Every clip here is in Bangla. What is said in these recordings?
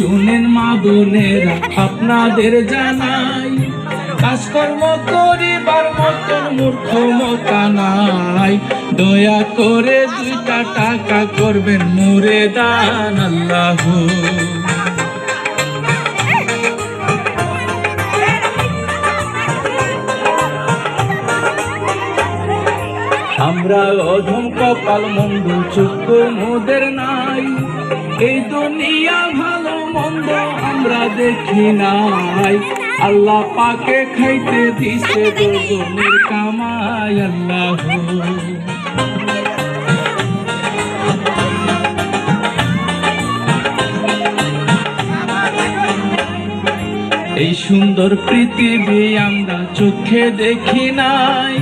শুনেন মা বোনেরা, আপনাদের জানাই, কাজকর্ম করিবার মতন মূর্খ মতা নাই। দয়া করে দুইটা টাকা করবেন মুরে দান আল্লাহ। আমরা অধম কপাল মন্দ চক্ষু মোদের নাই। এই দুনিয়া মন্দ আমরা দেখি নাই। আল্লাহ পাকে খাইতে দিছে দুজনের কামাই, আল্লাহ। এই সুন্দর পৃথিবী আমরা চোখে দেখি নাই।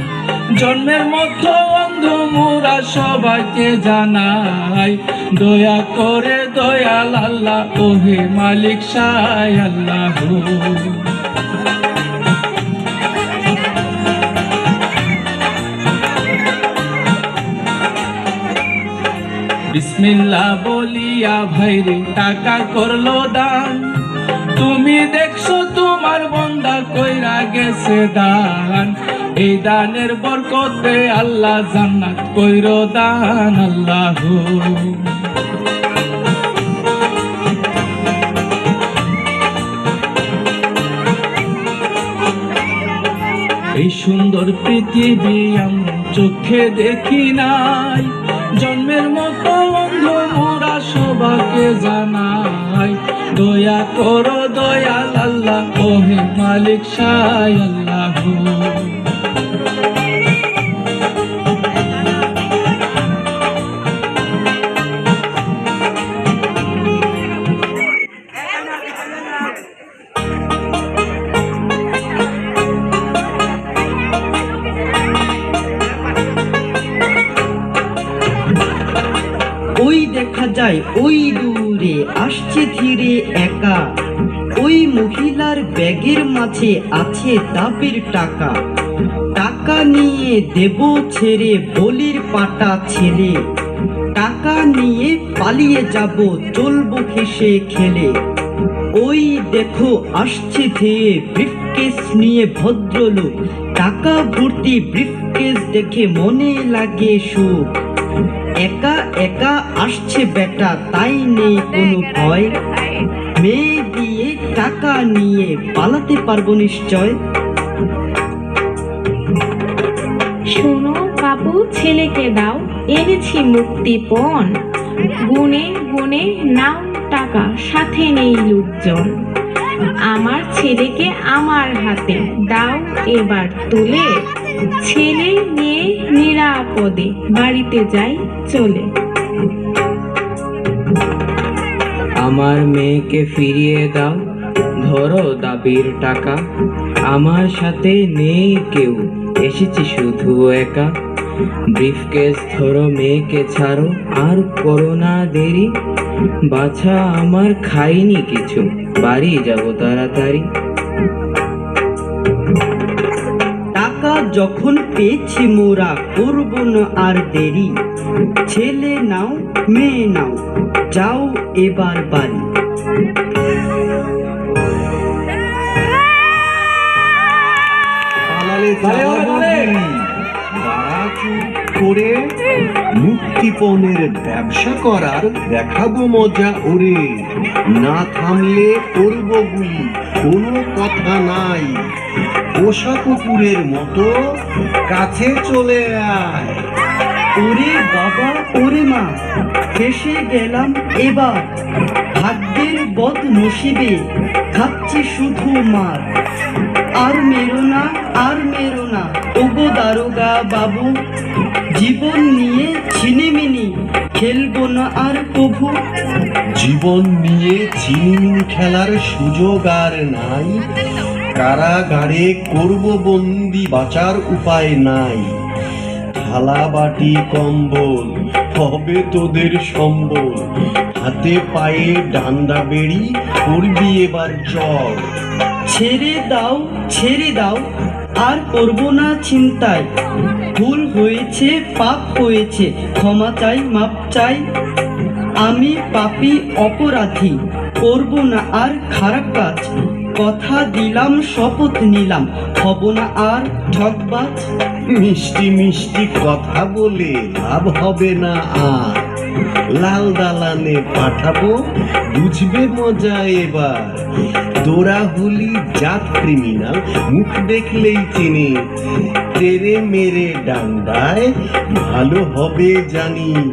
জন্মের মতো অন্ধ মোরা সবাইকে জানাই, দয়া করে দয়াল আল্লাহ ওহে মালিক সাই আল্লাহ। বিসমিল্লাহ বলিয়া ভাইরে টাকা করল দান। তুমি দেখছ তোমার বন্দা কইরা গেছে দান। এই দানের বরকতে আল্লাহ জান্নাত কইর দান আল্লাহ। এই সুন্দর পৃথিবী আমরা চোখে দেখি নাই। জন্মের মতো অন্ধ মোরা সবাকে জানাই। দয়া করো দয়াল আল্লাহ, ওহে মালিক সাই আল্লাহ। যায় ওই দূরে আসছে ধীরে একা। ওই মহিলার ব্যাগের মাঝে আছে দাবির টাকা। টাকা নিয়ে দেব ছেড়ে বলির পাটা ছেলে। টাকা নিয়ে পালিয়ে যাব চলবো হেসে খেলে। ওই দেখো আসছে ধেয়ে ব্রিফকেস নিয়ে ভদ্রলোক। টাকা ভর্তি ব্রিফকেস দেখে মনে লাগে সুখ। একা একা আসছে বেটা, তাই নেই কোনো ভয়। মেয়ে দিয়ে টাকা নিয়ে পালাতে পারব নিশ্চয়। শোনো বাবু, ছেলেকে দাও, এনেছি মুক্তিপণ। গুনে গুনে নাও টাকা, সাথে নেই লোকজন। আমার ছেলেকে আমার হাতে দাও, এবার তুলে। ছেলে নিয়ে নিরাপদে বাড়িতে যাই, চলে। আমার মেয়েকে ফিরিয়ে দাও, ধরো দাবির টাকা। আমার সাথে নেই কেউ, এসেছি শুধু একা। ব্রিফকেস ধরো মেয়েকে ছাড়ো, আর করো না দেরি। বাছা, আমার খাইনি কিছু, বাড়ি যাব তাড়াতাড়ি। যখন পেয়েছি মোরা করব না আর দেরি। ছেলে নাও মেয়ে নাও যাও এবার বাড়ি। পালালে করে মুক্তিপণের ব্যবসা করার দেখাবো মজা ওরে। না থামলে করব গুলি, কোনো কথা নাই। পোষা কুকুরের মতো কাছে চলে আয়। ওরে বাবা, ওরে মা ফেসে গেলাম এবার। ভাগ্যের বদ নসিবে খাচ্ছি শুধু মার। আর মেরো না, আর মেরো না, ওগো দারোগা বাবু। জীবন নিয়ে ছিনিমিনি খেলব না আর প্রভু। জীবন নিয়ে চিনিমিনি খেলার সুযোগ আর নাই। কারাগারে করব বন্দি বাঁচার উপায় নাই। থালা বাটি কম্বল হবে তোদের সম্বল। হাতে পায়ে ডান্ডা বেড়ি করবি এবার চল ছেড়ে দাও ছেড়ে দাও আর করব না চিন্তায়। ভুল হয়েছে, পাপ হয়েছে, ক্ষমা চাই, মাপ চাই। আমি পাপি অপরাধী, করব না আর খারাপ কাজ। কথা দিলাম, শপথ নিলাম, হব না আর ঠকবাজ মিষ্টি মিষ্টি কথা বলে লাভ হবে না আর। লাল দালানে পাঠাবো, বুঝবে মজা এবার। তোরা হলি জাত ক্রিমিনাল মুখ দেখলেই চিনি। তেরে মেরে ডান্ডায়, ভালো হবে জানি।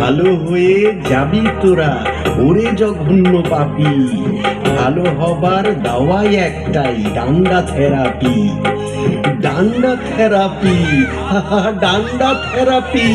ভালো হয়ে যাবি তোরা, ওরে জঘন্য পাপি। ভালো হবার দাওয়াই একটাই, ডান্ডা থেরাপি। ডান্ডা থেরাপি ডান্ডা থেরাপি।